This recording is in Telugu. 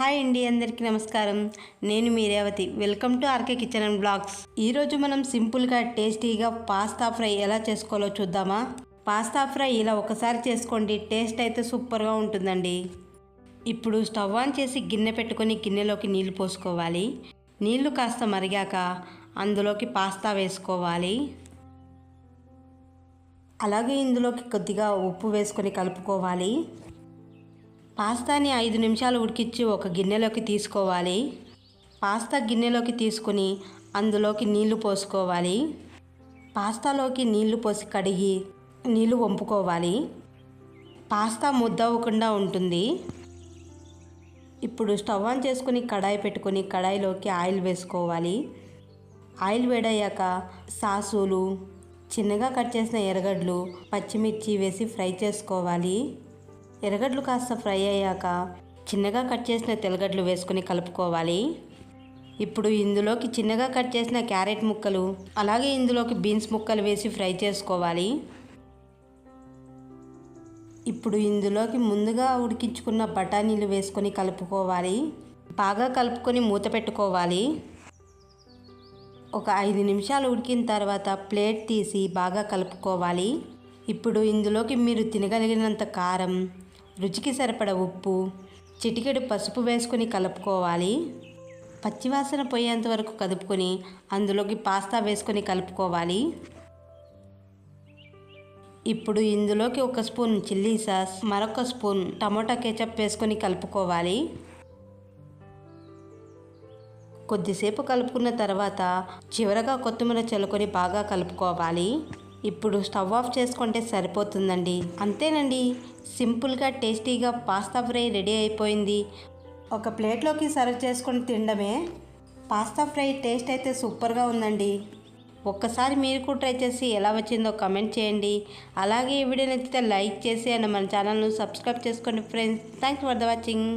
హాయ్ అండి అందరికీ నమస్కారం. నేను మీ Revathi. Welcome to RK kitchen and blogs. ఈరోజు మనం సింపుల్గా టేస్టీగా పాస్తా ఫ్రై ఎలా చేసుకోవాలో చూద్దామా? పాస్తా ఫ్రై ఇలా ఒకసారి చేసుకోండి టేస్ట్ అయితే సూపర్గా ఉంటుందండి. ఇప్పుడు స్టవ్ ఆన్ చేసి గిన్నె పెట్టుకొని గిన్నెలోకి నీళ్ళు పోసుకోవాలి. నీళ్ళు కాస్త మరిగాక అందులోకి పాస్తా వేసుకోవాలి. అలాగే ఇందులోకి కొద్దిగా ఉప్పు వేసుకొని కలుపుకోవాలి. పాస్తాని ఐదు నిమిషాలు ఉడికించి ఒక గిన్నెలోకి తీసుకోవాలి. పాస్తా గిన్నెలోకి తీసుకుని అందులోకి నీళ్ళు పోసుకోవాలి. పాస్తాలోకి నీళ్ళు పోసి కడిగి నీళ్ళు వంపుకోవాలి. పాస్తా ముద్దవ్వకుండా ఉంటుంది. ఇప్పుడు స్టవ్ ఆన్ చేసుకుని కడాయి పెట్టుకొని కడాయిలోకి ఆయిల్ వేసుకోవాలి. ఆయిల్ వేడయ్యాక సాసులు చిన్నగా కట్ చేసిన ఎర్రగడ్డలు పచ్చిమిర్చి వేసి ఫ్రై చేసుకోవాలి. ఎర్రగడ్డలు కాస్త ఫ్రై అయ్యాక చిన్నగా కట్ చేసిన తెల్లగడ్డలు వేసుకొని కలుపుకోవాలి. ఇప్పుడు ఇందులోకి చిన్నగా కట్ చేసిన క్యారెట్ ముక్కలు అలాగే ఇందులోకి బీన్స్ ముక్కలు వేసి ఫ్రై చేసుకోవాలి. ఇప్పుడు ఇందులోకి ముందుగా ఉడికించుకున్న బఠానీలు వేసుకొని కలుపుకోవాలి. బాగా కలుపుకొని మూత పెట్టుకోవాలి. ఒక ఐదు నిమిషాలు ఉడికిన తర్వాత ప్లేట్ తీసి బాగా కలుపుకోవాలి. ఇప్పుడు ఇందులోకి మీరు తినగలిగినంత కారం రుచికి సరిపడ ఉప్పు చిటికెడు పసుపు వేసుకొని కలుపుకోవాలి. పచ్చివాసన పోయేంత వరకు కదుపుకొని అందులోకి పాస్తా వేసుకొని కలుపుకోవాలి. ఇప్పుడు ఇందులోకి ఒక స్పూన్ చిల్లీ సాస్ మరొక స్పూన్ టమోటా కేచప్ వేసుకొని కలుపుకోవాలి. కొద్దిసేపు కలుపుకున్న తర్వాత చివరగా కొత్తిమీర చల్లుకొని బాగా కలుపుకోవాలి. ఇప్పుడు స్టవ్ ఆఫ్ చేసుకుంటే సరిపోతుందండి. అంతేనండి. సింపుల్గా టేస్టీగా పాస్తా ఫ్రై రెడీ అయిపోయింది. ఒక ప్లేట్లోకి సర్వ్ చేసుకొని తినడమే పాస్తా ఫ్రై టేస్ట్ అయితే సూపర్గా ఉందండి. ఒక్కసారి మీరు కూడా ట్రై చేసి ఎలా వచ్చిందో కమెంట్ చేయండి. అలాగే ఈ వీడియో నచ్చితే లైక్ చేసి అండ్ మన ఛానల్ను సబ్స్క్రైబ్ చేసుకోండి friends thanks for the watching.